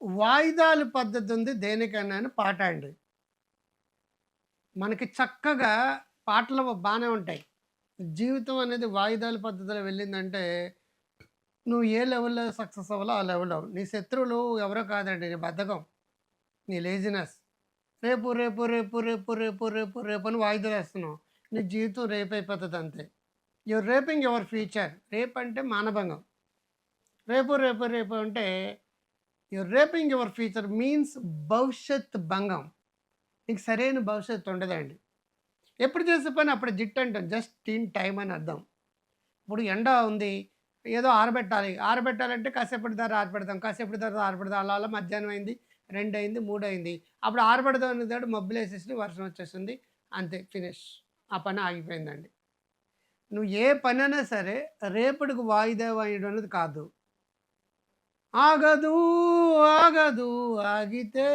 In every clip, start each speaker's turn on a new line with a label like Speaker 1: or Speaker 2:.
Speaker 1: వాయిదాల పద్ధతి ఉంది దేనికైనా అని పాట అండి. మనకి చక్కగా పాటలు బాగానే ఉంటాయి. జీవితం అనేది వాయిదాల పద్ధతిలో వెళ్ళిందంటే, నువ్వు ఏ లెవెల్‌లో సక్సెస్ అవ్వాలో ఆ లెవెల్‌లో. నీ శత్రువులు ఎవరో కాదండి. నీ బద్ధకం. నీ లేజినెస్. రేపు, రేపు, రేపు, రేపు, రేపు, రేపు, రేపు అని వాయిదాలు వేస్తున్నావు నీ జీవితం రేపయిపోతది అంతే. Your raping your future. అంటే మానభంగం. రేపు, రేపు, రేపు అంటే your raping your future means భవిష్యత్ భంగం. నీకు సరైన భవిష్యత్తు ఉండదండి. ఎప్పుడు చేసే పని అప్పుడు జిట్ అంటారు జస్ట్ ఇన్ టైం అని అర్థం. ఇప్పుడు ఎండ ఉంది. ఏదో ఆరబెట్టాలి. ఆరబెట్టాలంటే కాసేపటి ధర ఆరబెడతాం. కాసేపటి ధర ఆరబెడతాం. అలా అలా మధ్యాహ్నం అయింది. రెండు అయింది, మూడు అయింది. అప్పుడు ఆరబెడదాం మబ్బులు వేసేసి వర్షం వచ్చేసింది. అంతే ఫినిష్. ఆ పని ఆగిపోయిందండి. నువ్వు ఏ పనైనా సరే రేపటికి వాయిదా వేయడం అనేది కాదు. ఆగదు, ఆగదు ఆగితే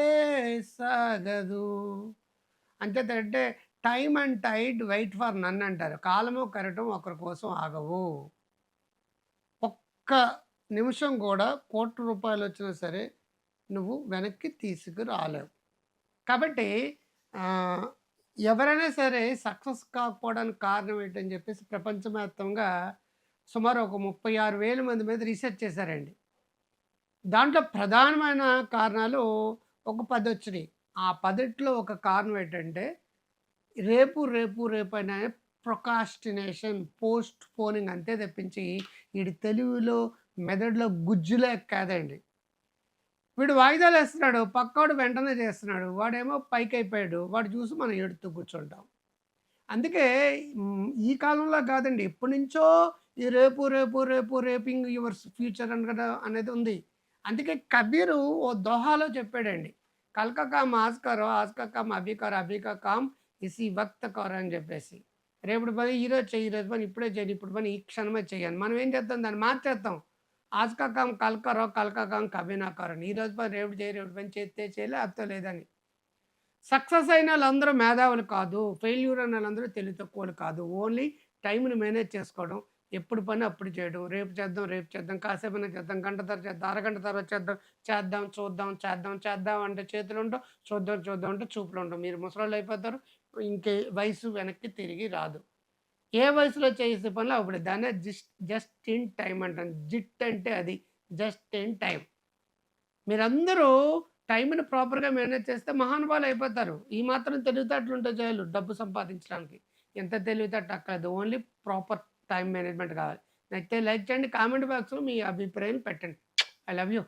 Speaker 1: సాగదు. అంటే time and tide wait for none అంటారు. కాలము, కరటం ఒకరి కోసం ఆగవు. ఒక్క నిమిషం కూడా కోట్ల రూపాయలు వచ్చినా సరే నువ్వు వెనక్కి తీసుకురాలేవు. కాబట్టి ఎవరైనా సరే సక్సెస్ కాకపోవడానికి కారణం ఏంటని చెప్పేసి ప్రపంచవ్యాప్తంగా సుమారు ఒక 36,000 మంది మీద రీసెర్చ్ చేశారండి. దాంట్లో ప్రధానమైన కారణాలు ఒక పది వచ్చినాయి ఆ 10లో ఒక కారణం ఏంటంటే రేపు, రేపు, రేపు అయినా ప్రొకాస్టినేషన్, పోస్ట్ పోనింగ్ అంతే తెప్పించి వీడి తెలుగులో మెదడులో గుజ్జులే ఎక్కాదండి వీడు వాయిదాలు వేస్తున్నాడు పక్కోడు వెంటనే చేస్తున్నాడు. వాడేమో పైకి అయిపోయాడు వాడు చూసి మనం ఎడుతూ కూర్చుంటాం. అందుకే ఈ కాలంలో కాదండి. ఎప్పటినుంచో ఈ రేపు, రేపు, రేపు రేపింగ్ యువర్ ఫ్యూచర్ అనగా అనేది ఉంది. అందుకే కబీరు ఓ దోహాలో చెప్పాడండి. కల్ కా కామ్ అభికర్ కరో, ఇసి కా కామ్ కామ్ అని చెప్పేసి. రేపటి పని ఈరోజు చెయ్యి, ఈరోజు పని ఇప్పుడే చెయ్యి, ఇప్పుడు పని ఈ క్షణమే చెయ్యాలి. మనం ఏం చేస్తాం దాన్ని మార్చేస్తాం. ఆజ్ కల్కరో కామ్ కల్ కామ్ కరో అని. ఈరోజు పని రేపు చేయి, రేపటి పని చేస్తే చేయలే లేకపోతే లేదని. సక్సెస్ అయిన వాళ్ళందరూ మేధావులు కాదు. ఫెయిల్యూర్ అయినోళ్ళందరూ తెలివి తక్కువలు కాదు. ఓన్లీ టైంని మేనేజ్ చేసుకోవడం. ఎప్పుడు పని అప్పుడు చేయడం. రేపు చేద్దాం, రేపు చేద్దాం, కాసేపు చేద్దాం, గంట తర్వాత చేద్దాం, అరగంట తర్వాత చేద్దాం, చేద్దాం, చూద్దాం, చేద్దాం, చేద్దాం అంటే చేతులు ఉండవు చూద్దాం, చూద్దాం అంటే చూపులు ఉండవు మీరు ముసలోళ్ళు అయిపోతారు. ఇంకే వయసు వెనక్కి తిరిగి రాదు. ఏ వయసులో చేసే పనులు అప్పుడు దాన్ని జిస్ట్ జస్ట్ ఇన్ టైం అంటాం. జిట్ అంటే అది. జస్ట్ ఇన్ టైం మీరందరూ టైంని ప్రాపర్‌గా మేనేజ్ చేస్తే మహానుభావులు అయిపోతారు. ఈ మాత్రం తెలివితేటలుంటే చేయాలి డబ్బు సంపాదించడానికి. ఎంత తెలివితేట అక్కర్లేదు. ఓన్లీ ప్రాపర్ టైం మేనేజ్‌మెంట్ కావాలి. నచ్చితే లైక్ చేయండి. కామెంట్ బాక్స్‌లో మీ అభిప్రాయం పెట్టండి. I love you.